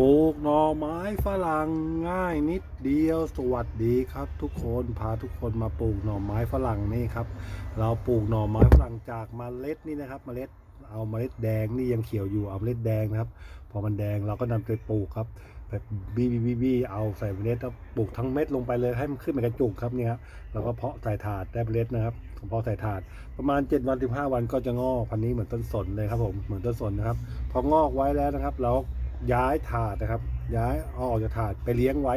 ปลูกหน่อไม้ฝรั่งง่ายนิดเดียวสวัสดีครับ ทุกคนพาทุกคนมาปลูกหน่อไม้ฝรั่งนี่ครับ เราปลูกหน่อไม้ฝรั่งจากเมล็ดนี่นะครับเมล็ดเอาเมล็ดแดงนี่ยังเขียวอยู่เอาเมล็ดแดงนะครับ พอมันแดงเราก็นำไปปลูกครับแบบบี้บี้บี้เอาใส่เมล็ดแล้วปลูกทั้งเม็ดลงไปเลยให้มันขึ้นเป็นกระจุกครับเนี่ยครับเราก็เพาะใส่ถาดได้เมล็ดนะครับพอใส่ถาด ประมาณ7วัน15 วันก็จะงอกพันนี้เหมือนต้นสนเลยครับผมเหมือนต้นสนนะครับ พองอกไว้แล้วนะครับเรา ย้ายถาดนะครับ ย้ายเอาออกจากถาดไปเลี้ยงไว้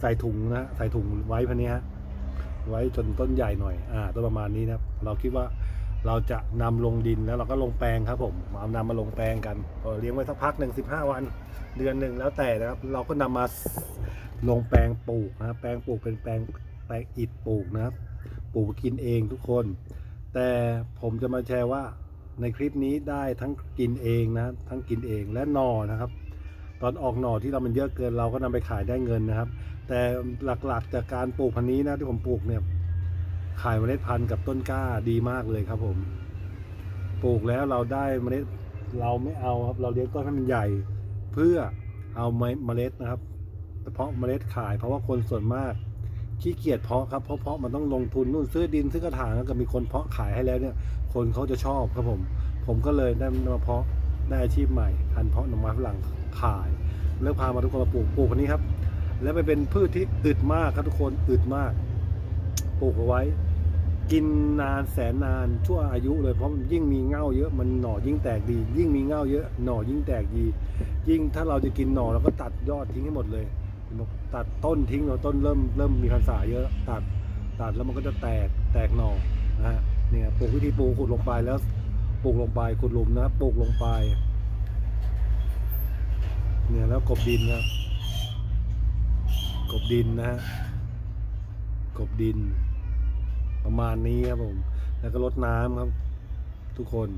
ใส่ถุงนะใส่ถุงไว้พันนี้ฮะไว้จนต้นใหญ่หน่อยอ่าต้นประมาณนี้นะครับ เราคิดว่าเราจะนำลงดินแล้วเราก็ลงแปลงครับผมเอานำมาลงแปลงกันเลี้ยงไว้สักพักหนึ่งสิบห้าวัน เดือนหนึ่งแล้วแต่นะครับ เราก็นำมาลงแปลงปลูกนะแปลงปลูกเป็นแปลงแปลงอิฐปลูกนะครับ ปลูกกินเองทุกคน แต่ผมจะมาแชร์ว่า ในคลิปนี้ได้ทั้งกินเองนะทั้งกินเองและหน่อนะครับ ตอนออกหน่อที่เรามันเยอะเกินเราก็นำไปขายได้เงินนะครับ แต่หลักๆจากการปลูกพันธุ์นี้นะที่ผมปลูกเนี่ยขายเมล็ดพันธุ์กับต้นกล้าดีมากเลยครับผม ปลูกแล้วเราได้เมล็ดเราไม่เอาครับเราเลี้ยงต้นให้มันใหญ่ เพื่อเอาเมล็ดนะครับเฉพาะเมล็ดขายเพราะว่าคนส่วนมาก ขี้เกียจเพาะครับเพราะเพาะมันต้องลงทุนนู่นซื้อดินซื้อกระถางแล้วก็มีคนเพาะขายให้แล้วเนี่ย คนเขาจะชอบครับผม ผมก็เลยได้มาเพาะได้อาชีพใหม่พันเพาะหน่อไม้ฝรั่งขายเลือกพามาทุกคนมาปลูกปลูกพันนี้ครับ แล้วมันเป็นพืชที่อึดมากครับทุกคนอึดมากปลูกเอาไว้ กินนานแสนนานชั่วอายุเลยเพราะยิ่งมีเง่าเยอะมันหน่อยิ่งแตกดี ยิ่งมีเง่าเยอะหน่อยิ่งแตกดี ยิ่งถ้าเราจะกินหน่อเราก็ตัดยอดทิ้งให้หมดเลย ตัดต้นทิ้งเราต้นเริ่มเริ่มมีพรรษาเยอะตัดตัดแล้วมันก็จะแตกแตกหน่อนะฮะเนี่ยปลูกวิธีปลูกขุดลงไปแล้วปลูกลงไปขุดหลุมนะปลูกลงไป เนี่ยแล้วกบดินนะครับกบดินนะฮะกบดิน ประมาณนี้ครับผม แล้วก็รดน้ำครับ ทุกคน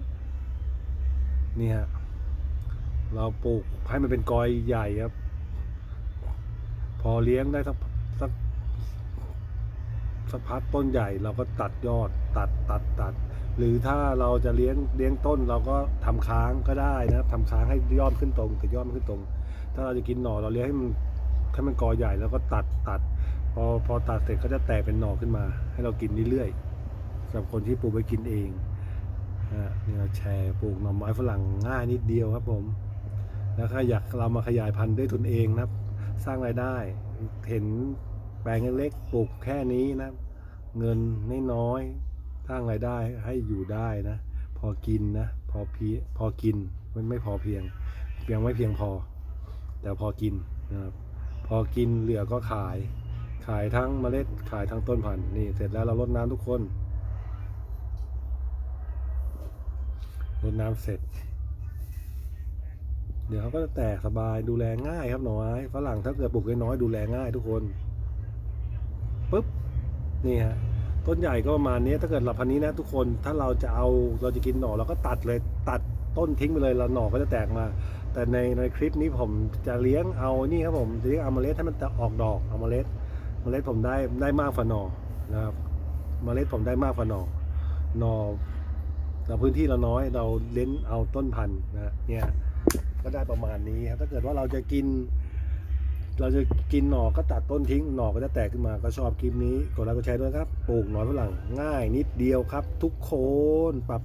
นี่ฮะเราปลูกให้มันเป็นกอยใหญ่ครับ พอเลี้ยงได้สักสักสักพักต้นใหญ่เราก็ตัดยอดตัดตัดตัด หรือถ้าเราจะเลี้ยงเลี้ยงต้นเราก็ทำค้างก็ได้นะครับทำค้างให้ยอดขึ้นตรงแต่ยอดมันขึ้นตรง ถ้าเราจะกินหน่อเราเลี้ยงให้มันให้มันกอใหญ่แล้วก็ตัดตัด พอพอตัดเสร็จก็จะแตกเป็นหน่อขึ้นมา ให้เรากินเรื่อยๆสำหรับคนที่ปลูกไว้กินเองนะเนี่ยแชร์ปลูกหน่อไม้ฝรั่งง่ายนิดเดียวครับผม แล้วถ้าอยากเรามาขยายพันธุ์ด้วยตนเองนะครับ สร้างรายได้ เห็นแปลงเล็กๆปลูกแค่นี้นะ เงินน้อยๆสร้างรายได้ให้อยู่ได้นะ พอกินนะ พอพีพอกินมันไม่พอเพียงเพียงไม่เพียงพอ แต่พอกินนะครับพอกินเหลือก็ขาย ขายทั้งเมล็ดขายทั้งต้นพันธุ์นี่เสร็จแล้วเรารดน้ำทุกคนรดน้ำเสร็จ ดี๋ยวเขาก็จะแตกสบายดูแลง่ายครับหน่อไม้ฝรั่งถ้าเกิดปลูกน้อยดูแลง่ายทุกคนปุ๊บนี่ฮะต้นใหญ่ก็ประมาณนี้ถ้าเกิดหลับพันนี้นะทุกคนถ้าเราจะเอาเราจะกินหน่อเราก็ตัดเลยตัดต้นทิ้งไปเลยแล้วหน่อก็จะแตกมา แต่ในในคลิปนี้ผมจะเลี้ยงเอานี่ครับผมจะเลี้ยงเอาเมล็ดให้มันจะออกดอกเอาเมล็ดเมล็ดผมได้ได้มากฝ่าหน่อนะครับเมล็ดผมได้มากฝ่าหน่อหน่อเราพื้นที่เราน้อยเราเล้นเอาต้นพันธุ์นะเนี่ย ก็ได้ประมาณนี้ครับถ้าเกิดว่าเราจะกิน เราจะกินหน่อก็ตัดต้นทิ้งหน่อก็จะแตกขึ้นมาก็ชอบคลิปนี้กดไลค์กดแชร์ด้วยครับปลูกหน่อฝรั่งง่ายนิดเดียวครับ ทุกคนปรับ